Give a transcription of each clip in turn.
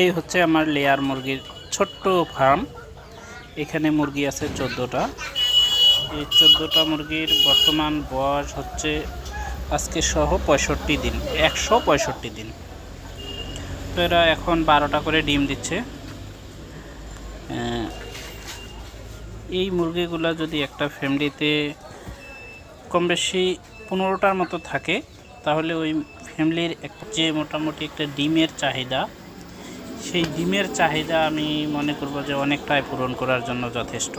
এই হচ্ছে আমার লেয়ার মুরগির ছোট্ট ফার্ম। এখানে মুরগি আছে চোদ্দোটা। এই চোদ্দোটা মুরগির বর্তমান বয়স হচ্ছে আজকে সহ পঁয়ষট্টি দিন, একশো পঁয়ষট্টি দিন। তো এরা এখন বারোটা করে ডিম দিচ্ছে। এই মুরগিগুলো যদি একটা ফ্যামিলিতে কম বেশি পনেরোটার মতো থাকে, তাহলে ওই ফ্যামিলির এক যে মোটামুটি একটা ডিমের চাহিদা সেই ডিমের চাহিদা আমি মনে করব যে অনেকটাই পূরণ করার জন্য যথেষ্ট।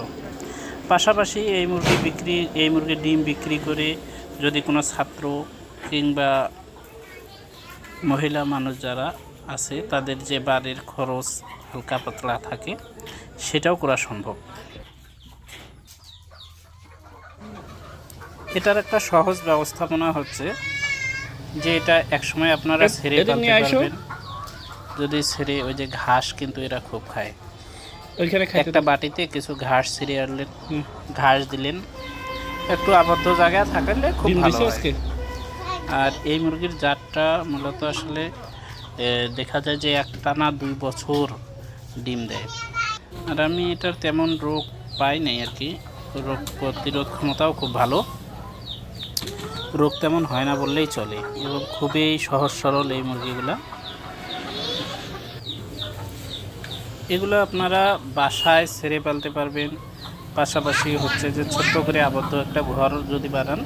পাশাপাশি এই মুরগি বিক্রি এই মুরগির ডিম বিক্রি করে যদি কোনো ছাত্র কিংবা মহিলা মানুষ যারা আছে তাদের যে বাড়ির খরচ হালকা পাতলা থাকে সেটাও করা সম্ভব। এটার একটা সহজ ব্যবস্থাপনা হচ্ছে যে এটা একসময় আপনারা ছেড়ে পারবেন। যদি ছেড়ে ওই যে ঘাস কিন্তু এরা খুব খায়। ওইখানে একটা বাটিতে কিছু ঘাস ছিঁড়ে আনলেন ঘাস দিলেন। একটু আবদ্ধ জায়গায় থাকলে খুব ভালো হয়। আর এই মুরগির জাতটা মূলত আসলে দেখা যায় যে একটানা দুই বছর ডিম দেয়। আর আমি এটার তেমন রোগ পাই নাই আর কি। রোগ প্রতিরোধ ক্ষমতাও খুব ভালো। রোগ তেমন হয় না বললেই চলে এবং খুবই সহজ সরল এই মুরগিগুলা। এগুলো আপনারা বাসায় ছেড়ে ফেলতে পারবেন। পাশাপাশি হচ্ছে যে ছোট্ট করে আবদ্ধ একটা ঘর যদি বানান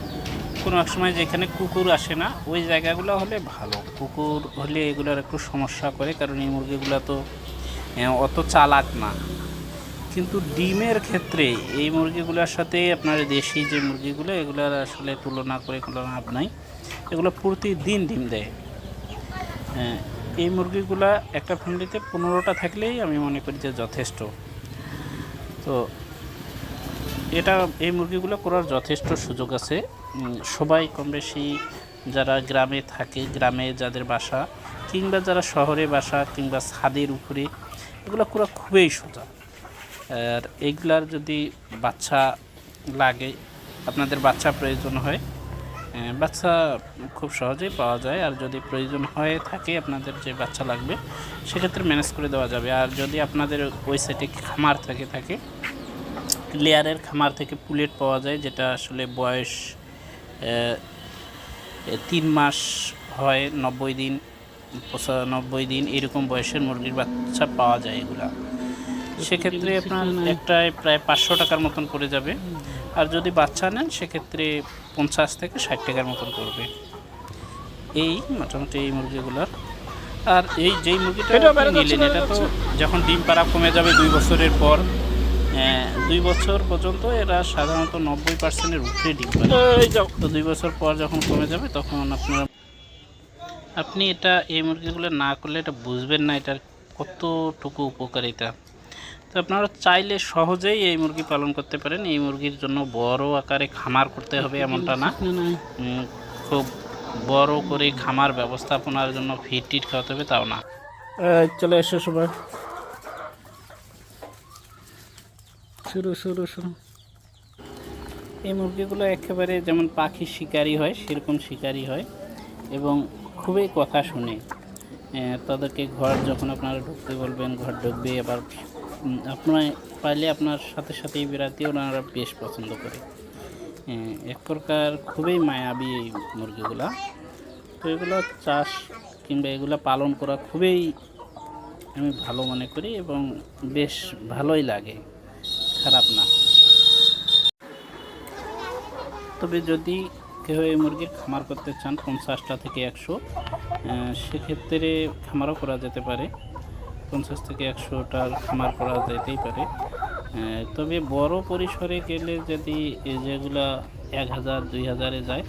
কোনো এক সময় যেখানে কুকুর আসে না ওই জায়গাগুলো হলে ভালো। কুকুর হলে এগুলোর একটু সমস্যা করে কারণ এই মুরগিগুলো তো অত চালাক না। কিন্তু ডিমের ক্ষেত্রে এই মুরগিগুলোর সাথে আপনার দেশি যে মুরগিগুলো এগুলোর আসলে তুলনা করে কোনো লাভ নাই। এগুলো প্রতিদিন ডিম দেয়। হ্যাঁ, এই মুরগিগুলা একটা ফ্যামিলিতে পনেরোটা থাকলেই আমি মনে করি যে যথেষ্ট। তো এটা, এই মুরগিগুলো করার যথেষ্ট সুযোগ আছে। সবাই কম বেশি যারা গ্রামে থাকে, গ্রামে যাদের বাসা, কিংবা যারা শহরে বাসা, কিংবা ছাদের উপরে, এগুলো করা খুবই সোজা। আর এইগুলার যদি বাচ্চা লাগে, আপনাদের বাচ্চা প্রয়োজন হয় বাচ্চা খুব সহজেই পাওয়া যায়। আর যদি প্রয়োজন হয়ে থাকে আপনাদের যে বাচ্চা লাগবে সেক্ষেত্রে ম্যানেজ করে দেওয়া যাবে। আর যদি আপনাদের ওই সাইডে খামার থেকে থাকে লেয়ারের খামার থেকে পুলেট পাওয়া যায় যেটা আসলে বয়স তিন মাস হয় নব্বই দিন পঁচানব্বই দিন এরকম বয়সের মুরগির বাচ্চা পাওয়া যায় এগুলা। সেক্ষেত্রে আপনার একটায় প্রায় পাঁচশো টাকার মতন পড়ে যাবে। আর যদি বাচ্চা নেন সেক্ষেত্রে পঞ্চাশ থেকে ষাট টাকার মতন পড়বে। এই মোটামুটি এই মুরগিগুলোর। আর এই যেই মুরগিটা নিলেন এটা তো যখন ডিম পাড়া কমে যাবে দুই বছরের পর দুই বছর পর্যন্ত এরা সাধারণত নব্বই পার্সেন্টের উপরে ডিম পারে তো দুই বছর পর যখন কমে যাবে তখন আপনার আপনি এটা এই মুরগিগুলো না করলে এটা বুঝবেন না এটার কতটুকু উপকারিতা। তো আপনারা চাইলে সহজেই এই মুরগি পালন করতে পারেন। এই মুরগির জন্য বড় আকারে খামার করতে হবে এমনটা না। খুব বড় করে খামার ব্যবস্থাপনার জন্য ফিট টিট খাওয়াতে হবে তাও না। চলে এসো সবাই। শুরু শুরু শুরু। এই মুরগিগুলো একেবারে যেমন পাখি শিকারি হয় সেরকম শিকারি হয় এবং খুবই কথা শুনে তাদেরকে ঘর যখন আপনারা ঢুকতে বলবেন ঘর ঢুকবে আবার আপনার পাইলে আপনার সাথে সাথেই বেড়াতে ওনারা বেশ পছন্দ করে। এক প্রকার খুবই মায়াবী এই মুরগিগুলা। তো এগুলো চাষ কিংবা এগুলো পালন করা খুবই আমি ভালো মনে করি এবং বেশ ভালোই লাগে, খারাপ না। তবে যদি কেউ এই মুরগির খামার করতে চান পঞ্চাশটা থেকে একশো সেক্ষেত্রে খামারও করা যেতে পারে। পঞ্চাশ থেকে একশোটার খামার করা যেতেই পারে। তবে বড় পরিসরে গেলে যদি এই যেগুলা এক হাজার দুই হাজারে যায়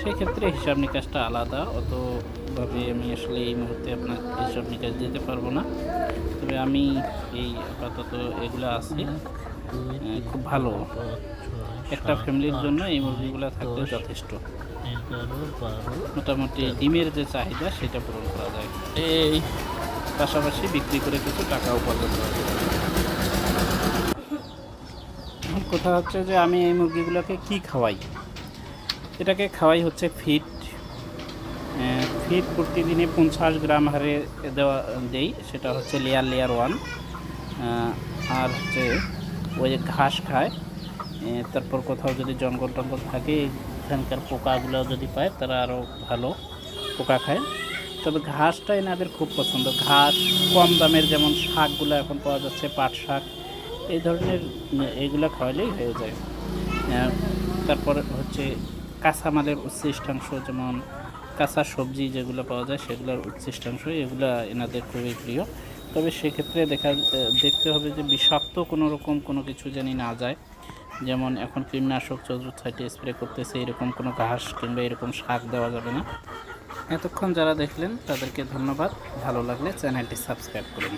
সেক্ষেত্রে হিসাব নিকাশটা আলাদা। অতভাবে আমি আসলে এই মুহূর্তে আপনার হিসাব নিকাশ দিতে পারব না। তবে আমি এই আপাতত এগুলো আছে। খুব ভালো। একটা ফ্যামিলির জন্য এই মুরগিগুলো থাকলে যথেষ্ট। মোটামুটি ডিমের যে চাহিদা সেটা পূরণ করা যায়। এই পাশাপাশি বিক্রি করে কিছু টাকা উপার্জন করা যায়। কথা হচ্ছে যে আমি এই মুরগিগুলোকে কি খাওয়াই? এটাকে খাওয়াই হচ্ছে ফিট ফিট প্রতিদিনে পঞ্চাশ গ্রাম হারে দেওয়া, দেই, সেটা হচ্ছে লেয়ার লেয়ার ওয়ান আর হচ্ছে ওই যে ঘাস খায়। তারপর কোথাও যদি জঙ্গল টঙ্গল থাকে, এখানকার পোকাগুলো যদি পায়, তারা আরও ভালো পোকা খায়। তবে ঘাসটা এনাদের খুব পছন্দ। ঘাস কম দামের যেমন শাকগুলো এখন পাওয়া যাচ্ছে পাট শাক এই ধরনের উম, এইগুলো খাওয়ালেই হয়ে যায়। তারপর হচ্ছে কাঁচামালের উচ্ছিষ্টাংশ যেমন কাঁচা সবজি যেগুলো পাওয়া যায় সেগুলোর উচ্ছিষ্টাংশ এগুলো এনাদের খুবই প্রিয়। তবে সেক্ষেত্রে দেখা দেখতে হবে যে বিষাক্ত কোনো রকম কোনো কিছু জানি না যায়। যেমন এখন কীটনাশক চতুর্থ সাইডে স্প্রে করতেছে এরকম কোনো ঘাস কিংবা এরকম শাক দেওয়া যাবে না। এতক্ষণ যারা দেখলেন তাদেরকে ধন্যবাদ। ভালো লাগলে চ্যানেলটি সাবস্ক্রাইব করুন।